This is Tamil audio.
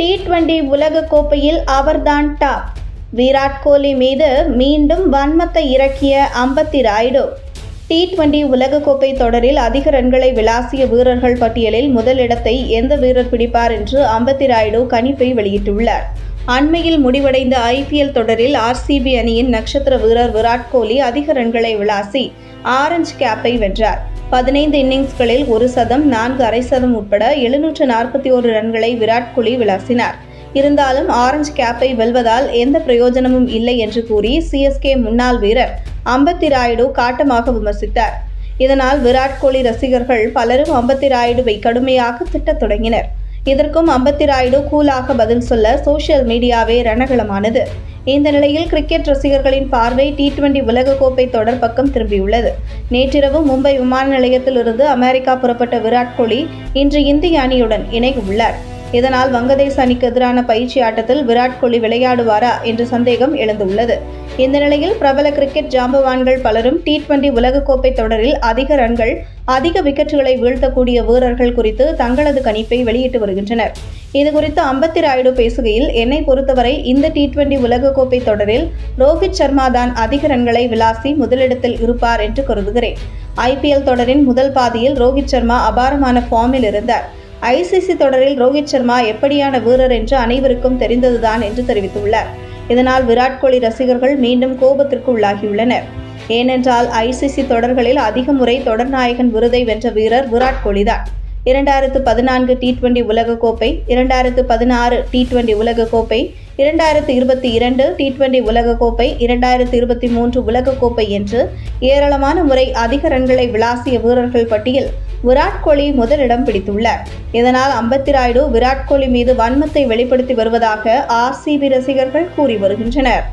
டி டுவெண்டி உலக கோப்பையில் அவர்தான் டாப் விராட் கோலி மீது மீண்டும் வன்மத்தை இறக்கிய அம்பத்தி ராய்டு. டி டுவெண்டி உலகக்கோப்பை தொடரில் அதிக ரன்களை விளாசிய வீரர்கள் பட்டியலில் முதலிடத்தை எந்த வீரர் பிடிப்பார் என்று அம்பத்தி ராய்டு கணிப்பை வெளியிட்டுள்ளார். அண்மையில் முடிவடைந்த ஐபிஎல் தொடரில் ஆர்சிபி அணியின் நட்சத்திர வீரர் விராட் கோலி அதிக ரன்களை விளாசி ஆரஞ்சு கேப்பை வென்றார். பதினைந்து இன்னிங்ஸ்களில் ஒரு சதம் நான்கு அரை சதம் உட்பட எழுநூற்று நாற்பத்தி ஒரு ரன்களை விராட் கோலி விளாசினார். இருந்தாலும் ஆரஞ்சு கேப்பை வெல்வதால் எந்த பிரயோஜனமும் இல்லை என்று கூறி சிஎஸ்கே முன்னாள் வீரர் அம்பத்தி ராயுடு காட்டமாக விமர்சித்தார். இதனால் விராட் கோலி ரசிகர்கள் பலரும் அம்பத்தி ராயுடுவை கடுமையாக திட்டத் தொடங்கினர். இதற்கும் அம்பத்தி ராயுடு கூலாக பதில் சொல்ல சோசியல் மீடியாவே ரணகளமானது. இந்த நிலையில் கிரிக்கெட் ரசிகர்களின் பார்வை டி டுவெண்டி உலகக்கோப்பை தொடர் பக்கம் திரும்பியுள்ளது. நேற்றிரவு மும்பை விமான நிலையத்திலிருந்து அமெரிக்கா புறப்பட்ட விராட் கோலி இன்று இந்திய அணியுடன் இணைய உள்ளார் இதனால் வங்கதேச அணிக்கு எதிரான பயிற்சி ஆட்டத்தில் விராட் கோலி விளையாடுவாரா என்ற சந்தேகம் எழுந்துள்ளது. இந்த நிலையில் பிரபல கிரிக்கெட் ஜாம்பவான்கள் பலரும் டி டுவெண்டி உலகக்கோப்பை தொடரில் அதிக ரன்கள் அதிக விக்கெட்டுகளை வீழ்த்தக்கூடிய வீரர்கள் குறித்து தங்களது கணிப்பை வெளியிட்டு வருகின்றனர். இதுகுறித்து அம்பத்தி ராயுடு பேசுகையில் என்னை பொறுத்தவரை இந்த டி டுவெண்டி உலகக்கோப்பை தொடரில் ரோஹித் சர்மா தான் அதிக ரன்களை விளாசி முதலிடத்தில் இருப்பார் என்று கருதுகிறேன். ஐபிஎல் தொடரின் முதல் பாதியில் ரோஹித் சர்மா அபாரமான ஃபார்மில் இருந்தார். ஐசிசி தொடரில் ரோஹித் சர்மா எப்படியான வீரர் என்று அனைவருக்கும் தெரிந்ததுதான் என்று தெரிவித்துள்ளார். இதனால் விராட் கோலி ரசிகர்கள் மீண்டும் கோபத்திற்கு உள்ளாகியுள்ளனர் ஏனென்றால் ஐசிசி தொடர்களில் அதிக முறை தொடர்நாயகன் விருதை வென்ற வீரர் விராட் கோலிதான் இரண்டாயிரத்து பதினான்கு டி டுவெண்டி உலகக்கோப்பை இரண்டாயிரத்து பதினாறு டி டுவெண்டி உலகக்கோப்பை இரண்டாயிரத்து இருபத்தி இரண்டு டி டுவெண்டி உலகக்கோப்பை இரண்டாயிரத்து இருபத்தி மூன்று உலகக்கோப்பை என்று ஏராளமான முறை அதிக ரன்களை விளாசிய வீரர்கள் பட்டியல் விராட் கோலி முதலிடம் பிடித்துள்ளார். இதனால் அம்பத்தி ராயுடு விராட் கோலி மீது வன்மத்தை வெளிப்படுத்தி வருவதாக ஆர்சிபி ரசிகர்கள் கூறி வருகின்றனர்.